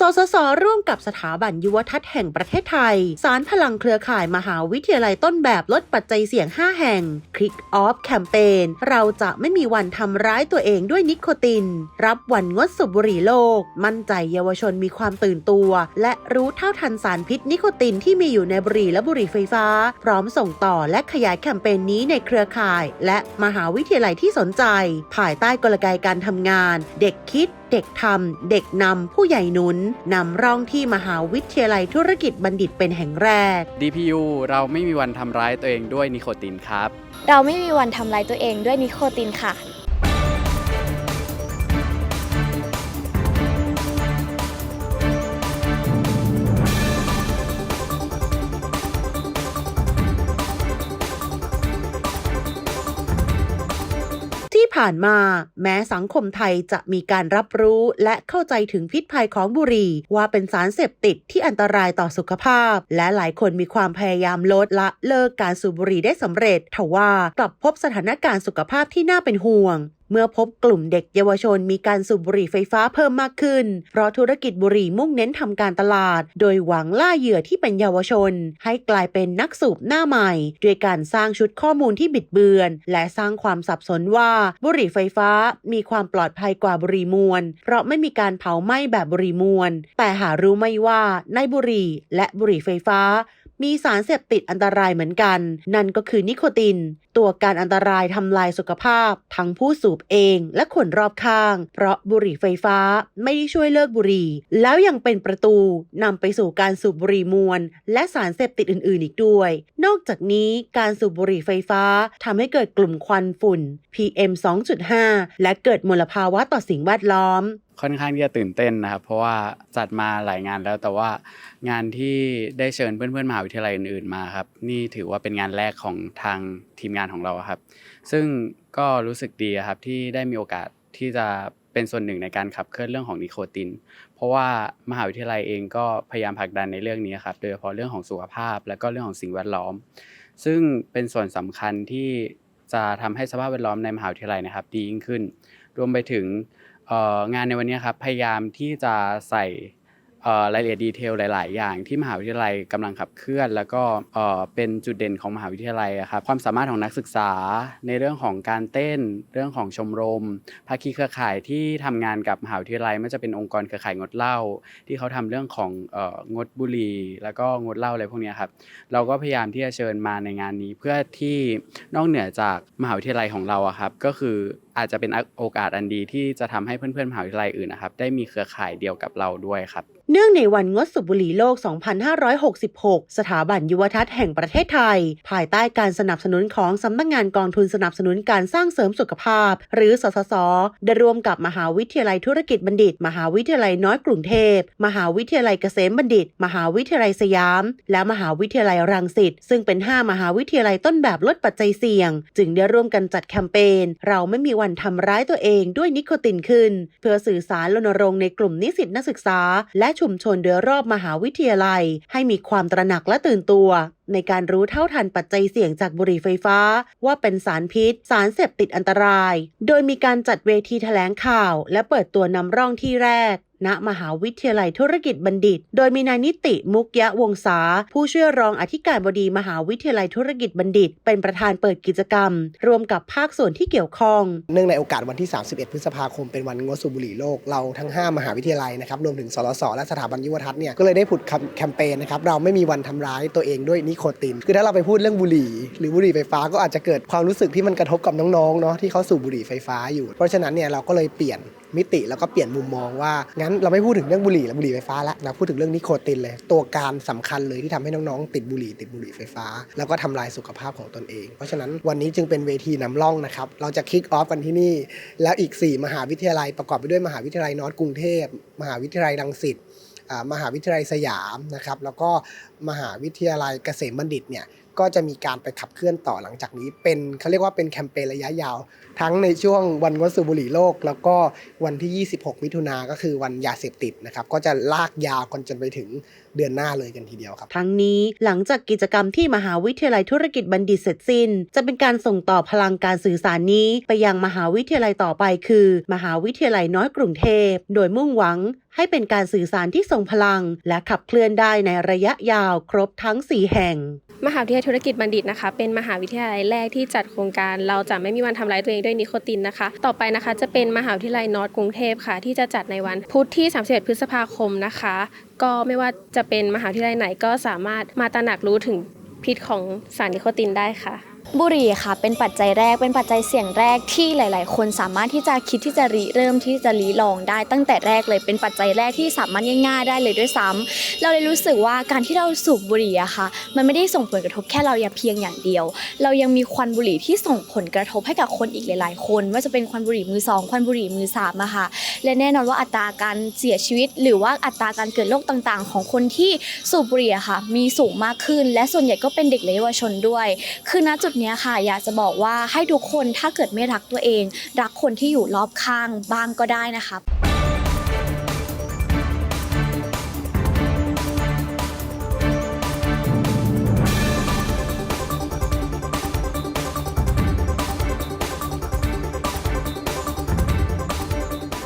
สสส ร่วมกับสถาบันยุวทัศน์แห่งประเทศไทย สารพลังเครือข่ายมหาวิทยาลัยต้นแบบลดปัจจัยเสี่ยง 5 แห่ง Kick Off แคมเปญเราจะไม่มีวันทำร้ายตัวเองด้วยนิโคติน รับวันงดสูบบุหรี่โลก มั่นใจเยาวชนมีความตื่นตัว และรู้เท่าทันสารพิษนิโคตินที่มีอยู่ในบุหรี่และบุหรี่ไฟฟ้า พร้อมส่งต่อและขยายแคมเปญนี้ในเครือข่าย และมหาวิทยาลัยที่สนใจ ภายใต้กลไกการทำงาน เด็กคิด เด็กทำเด็กนำผู้ใหญ่หนุนนำร่องที่มหาวิทยาลัยธุรกิจบัณฑิตเป็นแห่งแรก DPU เราไม่มีวันทำร้ายตัวเองด้วยนิโคตินครับ เราไม่มีวันทำร้ายตัวเองด้วยนิโคตินค่ะ ผ่านมา แม้สังคมไทยจะมีการรับรู้และเข้าใจถึงพิษภัยของบุหรี่ ว่าเป็นสารเสพติดที่อันตรายต่อสุขภาพ และหลายคนมีความพยายามลดละเลิกการสูบบุหรี่ได้สำเร็จทว่า กลับพบสถานการณ์สุขภาพที่น่าเป็นห่วง เมื่อพบกลุ่มเด็กเยาวชนมีการสูบบุหรี่ไฟฟ้าเพิ่มมากขึ้น เพราะธุรกิจบุหรี่มุ่งเน้นทำการตลาด โดยหวังล่าเหยื่อที่เป็นเยาวชน ให้กลายเป็นนักสูบหน้าใหม่ ด้วยการสร้างชุดข้อมูลที่บิดเบือน และสร้างความสับสนว่าบุหรี่ไฟฟ้ามีความปลอดภัยกว่าบุหรี่มวลเพราะไม่มีการเผาไหม้แบบบุหรี่มวลแต่หารู้ไม่ว่าในบุหรี่และบุหรี่ไฟฟ้า มีสารเสพติดอันตรายเหมือนกัน นั่นก็คือนิโคติน ตัวการอันตรายทำลายสุขภาพ ทั้งผู้สูบเองและคนรอบข้าง เพราะบุหรี่ไฟฟ้าไม่ได้ช่วยเลิกบุหรี่ แล้วยังเป็นประตูนำไปสู่การสูบบุหรี่มวล และสารเสพติดอื่น ๆ อีกด้วย นอกจากนี้การสูบบุหรี่ไฟฟ้าทำให้เกิดกลุ่มควันฝุ่น PM 2.5 และเกิดมลภาวะต่อสิ่งแวดล้อม ค่อนข้างที่จะตื่นเต้นนะครับ เพราะว่าจัดมาหลายงานแล้วแต่ว่างานที่ได้เชิญเพื่อนๆมหาวิทยาลัยอื่นๆมาครับ นี่ถือว่าเป็นงานแรกของทางทีมงานของเราครับ ซึ่งก็รู้สึกดีครับที่ได้มีโอกาสที่จะเป็นส่วนหนึ่งในการขับเคลื่อนเรื่องของนิโคติน เพราะว่ามหาวิทยาลัยเองก็พยายามผลักดันในเรื่องนี้ครับ โดยเฉพาะเรื่องของสุขภาพ และก็เรื่องของสิ่งแวดล้อม ซึ่งเป็นส่วนสำคัญที่จะทำให้สภาพแวดล้อมในมหาวิทยาลัยนะครับ ดียิ่งขึ้น รวมไปถึง งานในวันนี้ครับพยายามที่จะใส่รายละเอียดดีเทลหลาย ๆ อย่างที่มหาวิทยาลัยกำลังขับเคลื่อน แล้วก็เป็นจุดเด่นของมหาวิทยาลัยครับความสามารถของนักศึกษาในเรื่องของการเต้น เรื่องของชมรมภาคีเครือข่ายที่ทำงานกับมหาวิทยาลัยไม่ว่าจะเป็นองค์กรเครือข่ายงดเหล้าที่เขาทำเรื่องของงดบุหรี่แล้วก็งดเหล้าอะไรพวกนี้ครับเราก็พยายามที่จะเชิญมาในงานนี้เพื่อที่นอกเหนือจากมหาวิทยาลัยของเราครับก็คือ อาจจะเป็นโอกาสอันดีที่จะทำให้เพื่อนๆมหาวิทยาลัยอื่นนะครับได้มีเครือข่ายเดียวกับเราด้วยครับ เนื่องในวันงดสูบบุหรี่โลก 2566 สถาบันยุวทัศน์แห่งประเทศไทย ภายใต้การสนับสนุนของสำนักงงานกองทุนสนับสนุนการสร้างเสริมสุขภาพ หรือสสส ได้ร่วมกับมหาวิทยาลัยธุรกิจบัณฑิต มหาวิทยาลัยน้อยกรุงเทพ มหาวิทยาลัยเกษมบัณฑิต มหาวิทยาลัยสยาม และมหาวิทยาลัยรังสิต ซึ่งเป็น 5 มหาวิทยาลัยต้นแบบลดปัจจัยเสี่ยง จึงได้ร่วมกันจัดแคมเปญ เราไม่มีวันทำร้ายตัวเองด้วยนิโคตินขึ้น เพื่อสื่อสารรณรงค์ในกลุ่มนิสิตนักศึกษา และชุมชนโดยรอบมหาวิทยาลัย ให้มีความตระหนักและตื่นตัว ในการรู้เท่าทันปัจจัยเสี่ยงจากบุหรี่ไฟฟ้า ว่าเป็นสารพิษ สารเสพติดอันตราย โดยมีการจัดเวทีแถลงข่าว และเปิดตัวนำร่องที่แรก ณมหาวิทยาลัยธุรกิจบัณฑิต โดยมีนายนิติมุกยะวงศาผู้ช่วยรองอธิการบดีมหาวิทยาลัยธุรกิจบัณฑิต เป็นประธานเปิดกิจกรรม รวมกับภาคส่วนที่เกี่ยวข้อง เนื่องในโอกาสวันที่ 31 พฤษภาคมเป็นวันงดสูบบุหรี่โลก เราทั้ง 5 มหาวิทยาลัยนะครับรวมถึงสรสและสถาบันยุวทัศน์เนี่ยก็เลยได้ผุดแคมเปญนะครับเราไม่มีวันทำร้ายตัวเองด้วยนิโคติน คือถ้าเราไปพูดเรื่องบุหรี่ หรือบุหรี่ไฟฟ้าก็อาจจะเกิดความรู้สึกที่มันกระทบกับน้องๆเนาะที่เขาสูบบุหรี่ไฟฟ้าอยู่ เพราะฉะนั้นเนี่ยเราก็เลยเปลี่ยนมิติแล้วก็เปลี่ยนมุมมองว่า งั้นเราไม่พูดถึงเรื่องบุหรี่และบุหรี่ไฟฟ้าละเราพูดถึงเรื่องนิโคตินเลย ตัวการสำคัญเลยที่ทำให้น้องๆ ติดบุหรี่ติดบุหรี่ไฟฟ้า แล้วก็ทำลายสุขภาพของตนเอง เพราะฉะนั้นวันนี้จึงเป็นเวทีนำร่องนะครับ เราจะคิกออฟกันที่นี่ แล้วอีก 4 มหาวิทยาลัยประกอบไปด้วยมหาวิทยาลัยนอร์ทกรุงเทพ มหาวิทยาลัยรังสิตมหาวิทยาลัยสยามนะครับแล้วก็มหาวิทยาลัยเกษมบัณฑิตเนี่ย ก็จะมีการไปขับเคลื่อนต่อหลังจากนี้ เป็นเขาเรียกว่าเป็นแคมเปญระยะยาว ทั้งในช่วงวันงดสูบบุหรี่โลก แล้วก็วันที่ 26 มิถุนาก็คือวันยาเสพติดนะครับก็จะลากยาวกันจนไปถึง เดือนหน้าเลยกันทีเดียวครับ ทั้งนี้หลังจากกิจกรรมที่มหาวิทยาลัยธุรกิจบัณฑิตเสร็จสิ้น จะเป็นการส่งต่อพลังการสื่อสารนี้ ไปยังมหาวิทยาลัยต่อไปคือ มหาวิทยาลัยน้อยกรุงเทพ โดยมุ่งหวังให้เป็นการสื่อสารที่ทรงพลัง และขับเคลื่อนได้ในระยะยาวครบทั้ง 4 แห่ง มหาวิทยาลัยธุรกิจบัณฑิตนะคะ เป็นมหาวิทยาลัยแรกที่จัดโครงการเราจะไม่มีวันทำร้ายตัวเองด้วยนิโคตินนะคะ ต่อไปนะคะจะเป็นมหาวิทยาลัยนอร์ทกรุงเทพค่ะ ที่จะจัดในวันพุธที่ 31 พฤษภาคมนะคะ ก็ไม่ว่าจะเป็นมหาวิทยาลัยไหนก็สามารถมาตระหนักรู้ถึงพิษของสารนิโคตินได้ค่ะ บุหรี่ค่ะเป็นปัจจัยแรกเป็นปัจจัยเสี่ยงแรกที่หลาย ๆ คนสามารถที่จะคิดที่จะริเริ่มที่จะริลองได้ตั้งแต่แรกเลยเป็นปัจจัยแรกที่สามารถง่ายๆได้เลยด้วยซ้ำเราเลยรู้สึกว่าการที่เราสูบบุหรี่อะค่ะ มันไม่ได้ส่งผลกระทบแค่เราอย่างเพียงอย่างเดียว เรายังมีควันบุหรี่ที่ส่งผลกระทบให้กับคนอีกหลาย ๆ คนว่าจะเป็นควันบุหรี่มือสองควันบุหรี่มือสามอะค่ะและแน่นอนว่าอัตราการเสียชีวิต หรือว่าอัตราการเกิดโรคต่าง ๆ ของคนที่สูบบุหรี่อะค่ะ มีสูงมากขึ้น และส่วนใหญ่ก็เป็นเด็กและเยาวชนด้วย คือณจุดนี้ค่ะ อยากจะบอกว่าให้ทุกคนถ้าเกิดไม่รักตัวเอง รักคนที่อยู่รอบข้างบ้างก็ได้นะคะ